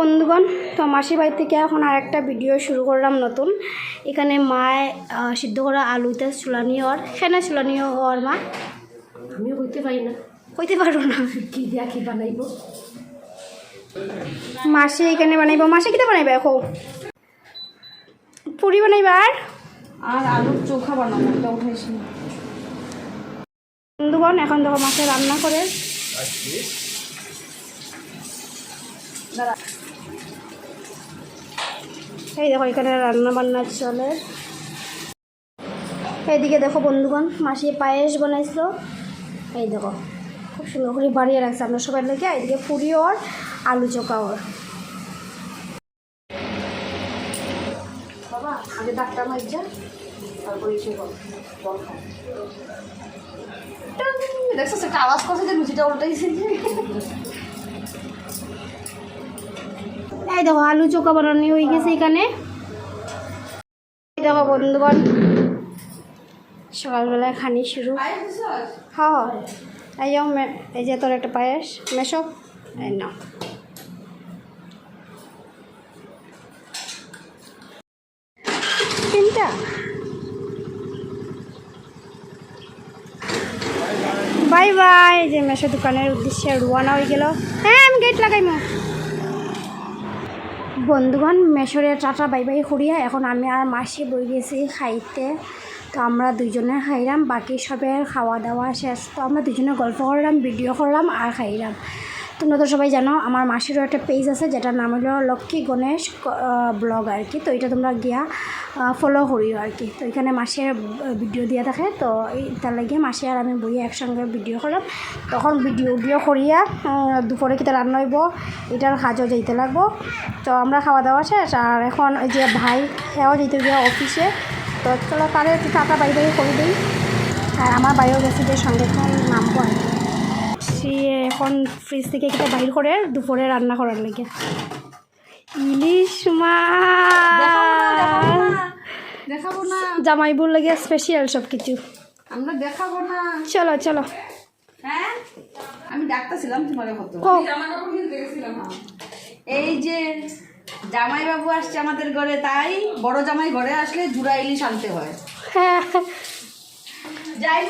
বন্ধুগণ তো মাসির বাড়ি থেকে এখন আর একটা ভিডিও শুরু করলাম নতুন। এখানে মায় সিদ্ধ করা আলুতে চুলানি হর সেনা চুলানি হর মা? আমিও হইতে পারি না। হইতে পারব না। কি দিয়া কি বানাইব? মাসি এখানে বানাইব। মাসি কিটা বানাইবা এখন পুরি বানাইবা আর? আর আলুর চোখা বানাবো এটা উঠাইছি বন্ধুগণ এখন দেখো মাসে রান্না করে। দাঁড়া। এই দেখো, এখানে রান্না বান্না চলে। এইদিকে দেখো বন্ধুগণ, মাসি পায়েস বানাইছিল এই দেখো, খুব সুন্দর করে বাড়িয়ে রাখছে আমরা সবাই লেগে এইদিকে পুরি ওর, আলু চোখা ওর। বাবা, আগে দেখছ একটা আওয়াজ করছে যে লুচিটা উল্টাইছে। এই দেখো, আলু চোখা বানানো হয়ে গেছে এখানে। দেখো বন্ধুগণ, সকালবেলায় খানি শুরু। হ্যাঁ এই যাও এই যে তোর একটা পায়েস, মেশো। এই নাও। তিনটা? বাই বাই যে মেশো দোকানের উদ্দেশ্যে রুয়ানা হয়ে গেল। হ্যাঁ আমি গেট লাগাইমো। বন্ধুগণ, মেশরে টাটা, বাই বাই করিয়া এখন আমি আর মাসি বই গেছি খাইতে। তো আমরা দুজনে খাইলাম, বাকি সবের খাওয়া দাওয়া শেষ। তো আমরা দুজনে গল্প করলাম ভিডিও করলাম আর খাইলাম। তোমরা তো সবাই জানো, আমার মাসিরও একটা পেজ আছে যেটার নাম হলো লক্ষ্মী গণেশ ব্লগ আর কি। তো এটা তোমরা গিয়া ফলো করিও আর কি। তো এখানে মাসের ভিডিও দিয়া থাকে। তো তার লাগে মাসে আর আমি বই একসঙ্গে ভিডিও করলাম তখন ভিডিও ভিডিও করিয়া দুপুরে কিতা রান্না হইব, এটার কাজও যাইতে লাগবো। তো আমরা খাওয়া দাওয়া শেষ। আর এখন ওই যে ভাই, সেও যেতে গিয়া অফিসে তো চলো তাহলে টাকা বাড়ি বাড়ি করে দিই। আর আমার বাইরেও গেছে যে সঙ্গে নামবো আর কি। সে এখন ফ্রিজ থেকে কিটা বাইর করে দুপুরে রান্না করার লাগে। ইলিশ মাছ! দেখাবো না জামাইবুর লাগে স্পেশাল সব কিছু আমরা দেখাবো না। চলো চলো। হ্যাঁ? আমি ডাক্তার ছিলাম তোমার কত এই যে জামাই বাবু আসছে আমাদের ঘরে তাই বড় জামাই ঘরে আসলে জুড়া ইলিশ আনতে হয়। হ্যাঁ। যাই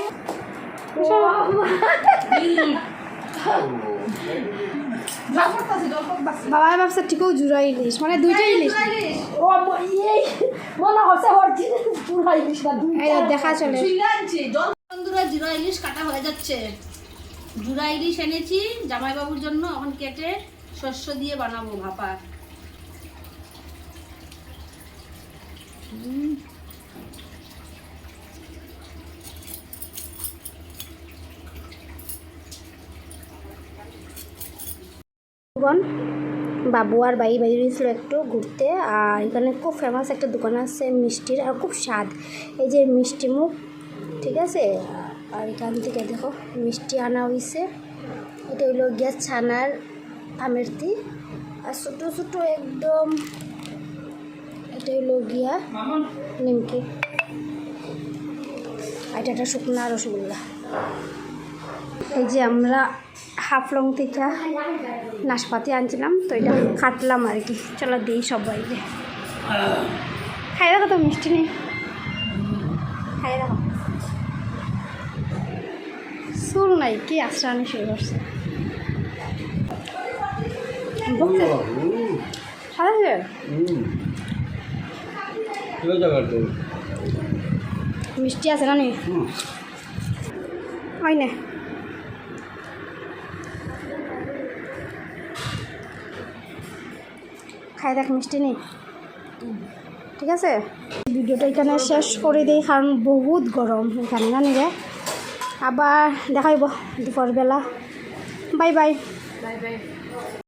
বাবা ভাবছে ঠিকও জুড়া ইলিশ মানে দুইটা ইলিশ। এই যে দেখা চলে। বন্ধুরা জিরা ইলিশ কাটা হয়ে যাচ্ছে। জুড়া ইলিশ এনেছি জামাইবাবুর জন্য এখন কেটে শস্য দিয়ে বানাবো ভাপা। বন্ধুগণ, বাবু আর বাই বাইরে গেছিল একটু ঘুরতে, আর এখানে খুব ফেমাস একটা দোকান আছে মিষ্টির, আর খুব স্বাদ। এই যে মিষ্টি মুখ, ঠিক আছে? আর এখান থেকে দেখো, মিষ্টি আনা হয়েছে এটা হইল গ্যাস ছানার আমেরতি। আর ছোটো ছোটো একদম, এটা হইল গিয়া নিমকি। আর এটা একটা শুকনা রসগোল্লা। এই যে আমরা হাফলং থেকে নাশপাতি আনছিলাম তো এটা কাটলাম আর কি। চলো দিই সবাইকে। খাই দেখো তো মিষ্টি নেই খাই দেখো। চুল নাই কি আশ্রানি শুরু করছে? সাদা? মিষ্টি আছে না নি? হয় না। খাই দেখ, মিষ্টি নেই ঠিক আছে? ভিডিওটা এখানে শেষ করে দিই, কারণ বহুত গরম এখানে, জানি রে। আবার দেখাইব দুপুরবেলা। Bye bye. Bye bye.